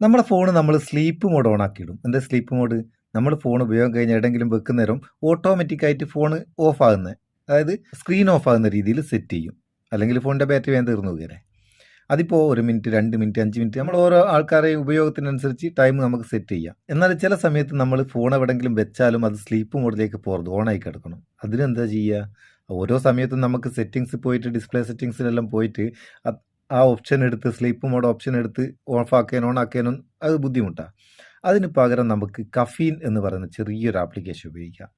നമ്മുടെ ഫോൺ നമ്മൾ sleep mode on ആക്കിയിടും. എന്താ സ്ലീപ്പ് മോഡ് നമ്മൾ ഫോൺ ഉപയോഗം കഴിഞ്ഞ് എവിടെയെങ്കിലും വെക്കുന്നേരം ഓട്ടോമാറ്റിക്കായിട്ട് ഫോൺ ഓഫ് ആകുന്നത് അതായത് സ്ക്രീൻ ഓഫ് ആകുന്ന രീതിയിൽ സെറ്റ് ചെയ്യും. അല്ലെങ്കിൽ ഫോണിന്റെ ബാറ്ററി വേഗം തീർന്നു പോകുകയല്ലേ അതിപ്പോൾ ഒരു മിനിറ്റ് രണ്ട് മിനിറ്റ് അഞ്ച് മിനിറ്റ് നമ്മൾ ഓരോ ആൾക്കാരെ ഉപയോഗത്തിനനുസരിച്ച് ടൈം നമുക്ക് സെറ്റ് ചെയ്യാം. എന്നാൽ ചില സമയത്ത് നമ്മൾ ഫോൺ എവിടെയെങ്കിലും വെച്ചാലും അത് സ്ലീപ്പ് മോഡിലേക്ക് പോകരുത് ഓണായി കിടക്കണം. അതിനെന്താ ചെയ്യുക ഓരോ സമയത്തും നമുക്ക് സെറ്റിങ്സ് പോയിട്ട് ഡിസ്പ്ലേ സെറ്റിങ്സിലെല്ലാം പോയിട്ട് ആ ഓപ്ഷൻ എടുത്ത് സ്ലീപ്പ് മോഡ് ഓപ്ഷൻ എടുത്ത് ഓഫ് ആക്കാനും ഓൺ അത് ബുദ്ധിമുട്ടാണ് അതിന് പകരം നമുക്ക് കഫീൻ എന്ന് പറയുന്ന ചെറിയൊരു ആപ്ലിക്കേഷൻ ഉപയോഗിക്കാം.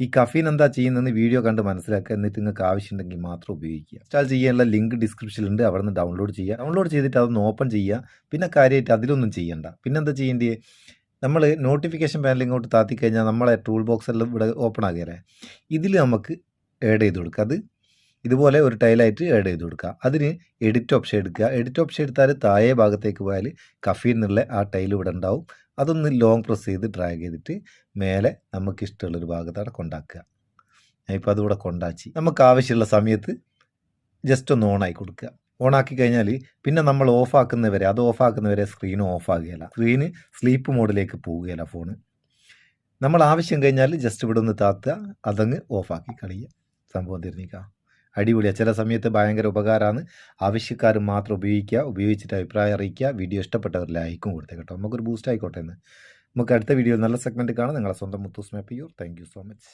ഈ കഫീൻ എന്താ ചെയ്യുന്നതെന്ന് വീഡിയോ കണ്ട് മനസ്സിലാക്കുക. എന്നിട്ട് നിങ്ങൾക്ക് ആവശ്യമുണ്ടെങ്കിൽ മാത്രം ഉപയോഗിക്കുക. ഇൻസ്റ്റാൾ ചെയ്യാനുള്ള ലിങ്ക് ഡിസ്ക്രിപ്ഷനിലുണ്ട് അവിടെ നിന്ന് ഡൗൺലോഡ് ചെയ്യുക. ഡൗൺലോഡ് ചെയ്തിട്ട് അതൊന്ന് ഓപ്പൺ ചെയ്യുക. പിന്നെ കാര്യമായിട്ട് അതിലൊന്നും ചെയ്യണ്ട. പിന്നെ എന്താ ചെയ്യേണ്ടത്? നമ്മൾ നോട്ടിഫിക്കേഷൻ പാനൽ ഇങ്ങോട്ട് താത്തി കഴിഞ്ഞാൽ നമ്മളെ ടൂൾ ബോക്സ് എല്ലാം ഇവിടെ ഓപ്പൺ ആകുകയല്ലേ ഇതിൽ നമുക്ക് ആഡ് ചെയ്ത് കൊടുക്കുക. അത് ഇതുപോലെ ഒരു ടൈലായിട്ട് ആഡ് ചെയ്ത് കൊടുക്കുക. അതിന് എഡിറ്റ് ഓപ്ഷൻ എടുക്കുക. എഡിറ്റ് ഓപ്ഷൻ എടുത്താൽ താഴെ ഭാഗത്തേക്ക് പോയാൽ കഫീൻ എന്നുള്ള ആ ടൈൽ ഇവിടെ ഉണ്ടാവും. അതൊന്ന് ലോങ് പ്രസ് ചെയ്ത് ഡ്രാഗ് ചെയ്തിട്ട് മേലെ നമുക്ക് ഇഷ്ടമുള്ളൊരു ഭാഗത്താണ് കൊണ്ടാക്കുക. ഇപ്പോൾ അതിവിടെ കൊണ്ടാച്ചി നമുക്ക് ആവശ്യമുള്ള സമയത്ത് ജസ്റ്റ് ഒന്ന് ഓണാക്കി കൊടുക്കുക. ഓണാക്കി കഴിഞ്ഞാൽ പിന്നെ നമ്മൾ ഓഫ് ആക്കുന്നവരെ അത് ഓഫ് ആക്കുന്നവരെ സ്ക്രീൻ ഓഫ് ആകുകയില്ല. സ്ക്രീന് സ്ലീപ്പ് മോഡിലേക്ക് പോവുകയില്ല ഫോണ് നമ്മൾ ആവശ്യം കഴിഞ്ഞാൽ ജസ്റ്റ് ഇവിടെ ഒന്ന് താത്തുക. അതങ്ങ് ഓഫാക്കി കളിയുക. സംഭവം തിരിഞ്ഞിക്കുക അടിപൊളിയാണ് ചില സമയത്ത് ഭയങ്കര ഉപകാരമാണ് ആവശ്യക്കാർ മാത്രം ഉപയോഗിക്കുക ഉപയോഗിച്ചിട്ട് അഭിപ്രായം അറിയിക്കുക. വീഡിയോ ഇഷ്ടപ്പെട്ടവർ ലൈക്കും കൊടുത്തേ കേട്ടോ. നമുക്കൊരു ബൂസ്റ്റ് ആയിക്കോട്ടെ എന്ന് നമുക്ക് അടുത്ത വീഡിയോയിൽ നല്ല സെഗ്മെന്റ് കാണാം. നിങ്ങളെ സ്വന്തം Muthoos Mappiyoor thank so much